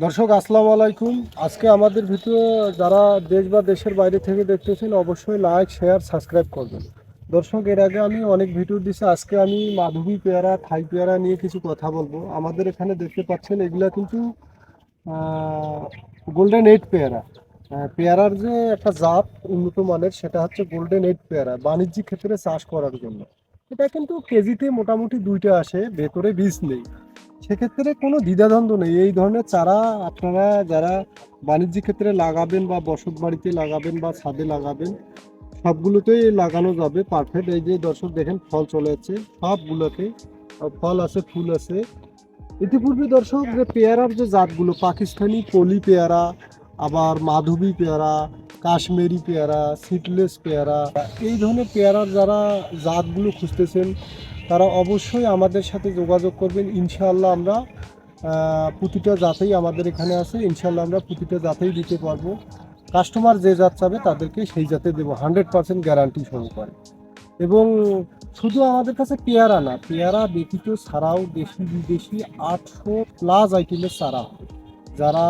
দর্শক, আসসালামু আলাইকুম। আজকে আমাদের ভিডিও যারা দেশ বা দেশের বাইরে থেকে দেখতেছেন, অবশ্যই লাইক শেয়ার সাবস্ক্রাইব করবেন। দর্শক, এর আগে আমি অনেক ভিডিও দিছি, আজকে আমি মাধবী পেয়ারা, থাই পেয়ারা নিয়ে কিছু কথা বলব। আমাদের এখানে দেখতে পাচ্ছেন, এগুলা কিন্তু গোল্ডেন এইট পেয়ারা। পেয়ারার যে একটা জাত উন্নত মানের, সেটা হচ্ছে গোল্ডেন এইট পেয়ারা, বাণিজ্যিক ক্ষেত্রে চাষ করার জন্য। এটা কিন্তু কেজিতে মোটামুটি দুইটা আসে, ভেতরে বীজ নেই। সেক্ষেত্রে কোনো দ্বিধাদ্বন্দ্ব নেই। এই ধরনের চারা আপনারা যারা বাণিজ্যিক ক্ষেত্রে লাগাবেন বা বসত বাড়িতে লাগাবেন বা ছাদে লাগাবেন, সবগুলোতেই লাগানো যাবে। পারফেক্ট এই যে দর্শক দেখেন, ফল চলে যাচ্ছে। সবগুলোতে ফল আছে, ফুল আছে। ইতিপূর্বে দর্শক যে পেয়ারার যে জাতগুলো, পাকিস্তানি কলি পেয়ারা, আবার মাধবী পেয়ারা, কাশ্মীরি পেয়ারা সিডলেস পেয়ারা, এই ধরনের পেয়ারার যারা জাতগুলো খুঁজতেছেন তারা অবশ্যই আমাদের সাথে যোগাযোগ করবেন। ইনশাআল্লাহ আমরা প্রতিটা জাতেই আমাদের এখানে আছে। ইনশাআল্লাহ আমরা প্রতিটা জাতেই দিতে পারব। কাস্টমার যে জাত চাবে তাদেরকে সেই জাতে দেবো। হান্ড্রেড পার্সেন্ট গ্যারান্টি সহকারে। এবং শুধু আমাদের কাছে পেয়ারা না, পেয়ারা ব্যতীত ছাড়াও দেশি বিদেশি আটশো প্লাস আইটেমের চারা যারা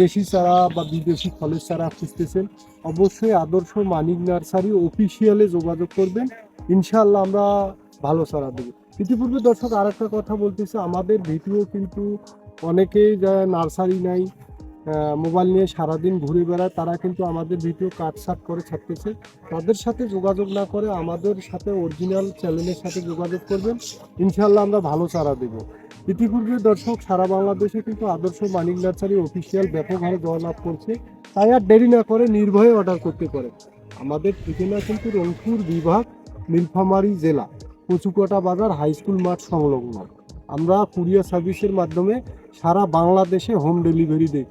দেশি চারা বা বিদেশি ফলের চারা খুঁজতেছেন, অবশ্যই আদর্শ মানিক নার্সারি অফিসিয়ালে যোগাযোগ করবেন। ইনশাআল্লাহ আমরা ভালো চারা দেবে। ইতিপূর্বে দর্শক আর একটা কথা বলতেছে, আমাদের ভিডিও কিন্তু অনেকেই যারা নার্সারি নাই মোবাইল নিয়ে সারাদিন ঘুরে বেড়ায়, তারা কিন্তু আমাদের ভিডিও কাটসাট করে ছাড়তেছে। তাদের সাথে যোগাযোগ না করে আমাদের সাথে অরিজিনাল চ্যানেলের সাথে যোগাযোগ করবেন ইনশাল্লাহ আমরা ভালো চারা দেব। ইতিপূর্বে দর্শক সারা বাংলাদেশে কিন্তু আদর্শ মানিক নার্সারি অফিসিয়াল ব্যাপকভাবে জয়লাভ করছে, তাই আর দেরি না করে নির্ভয়ে অর্ডার করতে পারে আমাদের ঠিকানা কিন্তু রংপুর বিভাগ, নীলফামারী জেলা। কচুকটা বাজার হাই স্কুল মাঠ সংলগ্ন। আমরা কুরিয়ার সার্ভিসের মাধ্যমে সারা বাংলাদেশে হোম ডেলিভারি দিই